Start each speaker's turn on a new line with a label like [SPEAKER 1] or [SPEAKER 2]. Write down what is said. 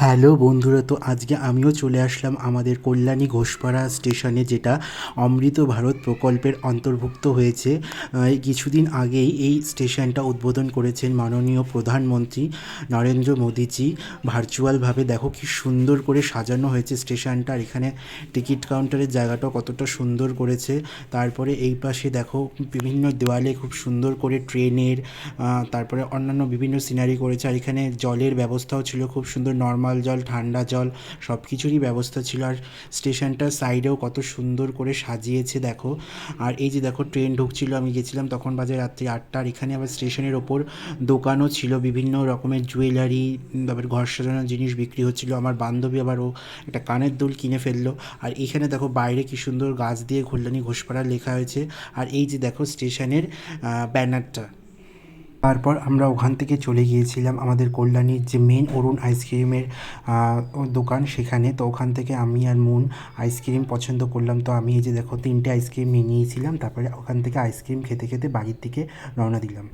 [SPEAKER 1] Hello বন্ধুরা, তো আজকে আমিও চলে আসলাম আমাদের কল্যাণী ঘোষপাড়া স্টেশনে, যেটা অমৃত ভারত প্রকল্পের অন্তর্ভুক্ত হয়েছে। কিছুদিন আগেই এই স্টেশনটা উদ্বোধন করেছেন মাননীয় প্রধানমন্ত্রী নরেন্দ্র মোদীজি। ভার্চুয়ালভাবে দেখো কি সুন্দর করে সাজানো হয়েছে স্টেশনটা, আর এখানে টিকিট কাউন্টারের জায়গাটা কতটা সুন্দর করেছে। তারপরে এই পাশে দেখো বিভিন্ন দেওয়ালে খুব সুন্দর করে ট্রেনের তারপরে অন্যান্য বিভিন্ন সিনারি করেছে, আর এখানে জলের ব্যবস্থাও ছিল খুব সুন্দর, নর্মাল জল, ঠান্ডা জল সব কিছুরই ব্যবস্থা ছিল। আর স্টেশনটার সাইডেও কত সুন্দর করে সাজিয়েছে, দেখো। আর এই যে দেখো ট্রেন ঢুকছিল, আমি গেছিলাম তখন বাজে রাত্রি আটটা। আর এখানে আবার স্টেশনের ওপর দোকানও ছিল, বিভিন্ন রকমের জুয়েলারি তারপর ঘর সাজানোর জিনিস বিক্রি হচ্ছিল। আমার বান্ধবী আবার ও একটা কানের দুল কিনে ফেলল। আর এখানে দেখো, বাইরে কি সুন্দর গাছ দিয়ে কল্যাণী ঘোষপাড়া লেখা হয়েছে। আর এই যে দেখো, স্টেশনের ব্যানারটা। তারপর আমরা ওখান থেকে চলে গিয়েছিলাম আমাদের কল্যাণীর যে মেন অরুণ আইসক্রিমের দোকান সেখানে। তো ওখান থেকে আমি আর মুন আইসক্রিম পছন্দ করলাম। তো আমি এই যে দেখো তিনটে আইসক্রিম নিয়ে নিয়েছিলাম। তারপরে ওখান থেকে আইসক্রিম খেতে খেতে বাড়ির দিকে রওনা দিলাম।